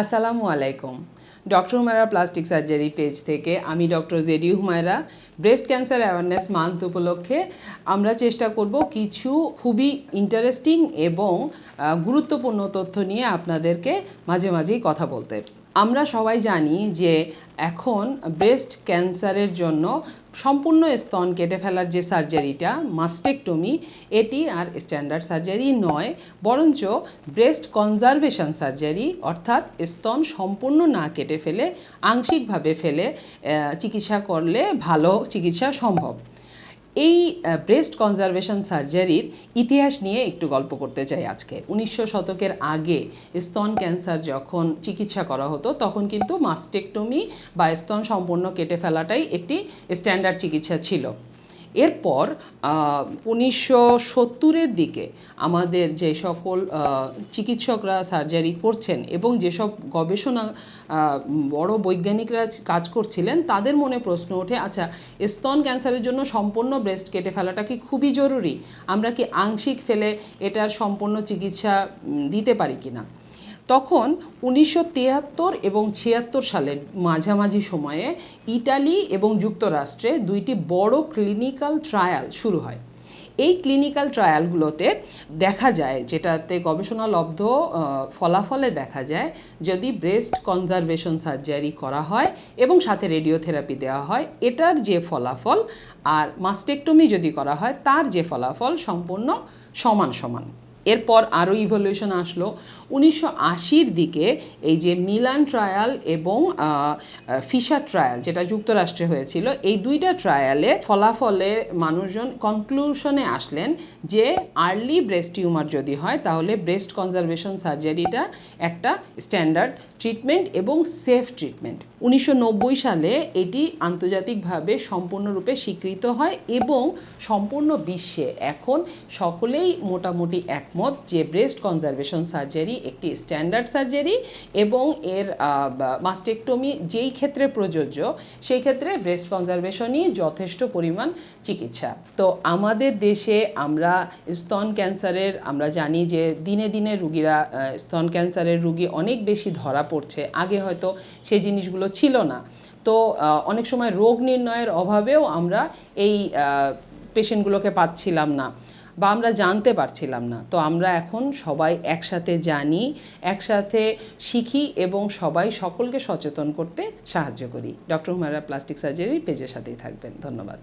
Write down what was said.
আসসালামু আলাইকুম। Doctor Humayra plastic surgery page থেকে আমি doctor JD Humayra, breast cancer awareness month উপলক্ষে আমরা চেষ্টা করব কিছু খুবই ইন্টারেস্টিং এবং গুরুত্বপূর্ণ তথ্য নিয়ে আপনাদেরকে মাঝে মাঝেই কথা বলতে। আমরা সবাই জানি যে এখন ব্রেস্ট ক্যান্সারের জন্য সম্পূর্ণ স্তন কেটে ফেলার যে সার্জারিটা মাস্টেকটমি এটি আর স্ট্যান্ডার্ড সার্জারি নয়, বরঞ্চ ব্রেস্ট কনজারভেশন সার্জারি অর্থাৎ স্তন সম্পূর্ণ না কেটে ফেলে, আংশিকভাবে ফেলে চিকিৎসা করলে ভালো চিকিৎসা সম্ভব। এই ব্রেস্ট কনজারভেশন সার্জারির ইতিহাস নিয়ে একটু গল্প করতে চাই আজকে। উনিশশো শতকের আগে স্তন ক্যান্সার যখন চিকিৎসা করা হতো, তখন কিন্তু মাস্টেকটমি বা স্তন সম্পূর্ণ কেটে ফেলাটাই একটি স্ট্যান্ডার্ড চিকিৎসা ছিল। এরপর উনিশশো সত্তরের দিকে আমাদের যে সকল চিকিৎসকরা সার্জারি করছেন এবং যেসব গবেষণা বড় বৈজ্ঞানিকরা কাজ করছিলেন, তাদের মনে প্রশ্ন ওঠে আচ্ছা স্তন ক্যান্সারের জন্য সম্পূর্ণ ব্রেস্ট কেটে ফেলাটা কি খুবই জরুরি? আমরা কি আংশিক ফেলে এটার সম্পূর্ণ চিকিৎসা দিতে পারি কিনা? তখন উনিশশো তিয়াত্তর এবং ছিয়াত্তর সালের মাঝামাঝি সময়ে ইটালি এবং যুক্তরাষ্ট্রে দুইটি বড় ক্লিনিক্যাল ট্রায়াল শুরু হয়। এই ক্লিনিক্যাল ট্রায়ালগুলোতে দেখা যায়, যেটাতে গবেষণালব্ধ ফলাফলে দেখা যায় যদি ব্রেস্ট কনজারভেশন সার্জারি করা হয় এবং সাথে রেডিওথেরাপি দেওয়া হয়, এটার যে ফলাফল আর মাস্টেকটমি যদি করা হয়, তার যে ফলাফল সম্পূর্ণ সমান সমান। এরপর আরও ইভলিউশন আসলো। উনিশশো আশির দিকে এই যে মিলান ট্রায়াল এবং ফিশার ট্রায়াল যেটা যুক্তরাষ্ট্রে হয়েছিল, এই দুইটা ট্রায়ালে ফলাফলে মানুষজন কনক্লুশনে আসলেন যে আর্লি ব্রেস্ট টিউমার যদি হয়, তাহলে ব্রেস্ট কনজারভেশন সার্জারিটা একটা স্ট্যান্ডার্ড ট্রিটমেন্ট এবং সেফ ট্রিটমেন্ট উনিশশো নব্বই সালে এটি আন্তর্জাতিকভাবে সম্পূর্ণরূপে স্বীকৃত হয় এবং সম্পূর্ণ বিশ্বে এখন সকলেই মোটামুটি একমত যে ব্রেস্ট কনজারভেশন সার্জারি একটি স্ট্যান্ডার্ড সার্জারি এবং এর মাস্টেকটমি যেই ক্ষেত্রে প্রযোজ্য, সেই ক্ষেত্রে ব্রেস্ট কনজারভেশনই যথেষ্ট পরিমাণ চিকিৎসা। তো আমাদের দেশে আমরা স্তন ক্যান্সারের, আমরা জানি যে দিনে দিনে রুগীরা স্তন ক্যান্সারের রুগী অনেক বেশি ধরা পড়ছে। আগে হয়তো সেই জিনিসগুলো ছিল না। তো অনেক সময় রোগ নির্ণয়ের অভাবেও আমরা এই পেশেন্টগুলোকে পাচ্ছিলাম না। বা আমরা জানতে পারছিলাম না। তো আমরা এখন সবাই একসাথে জানি, একসাথে শিখি এবং সবাই সকলকে সচেতন করতে সাহায্য করি। ডক্টর হুমায়রা প্লাস্টিক সার্জারির পেজের সাথেই থাকবেন। ধন্যবাদ।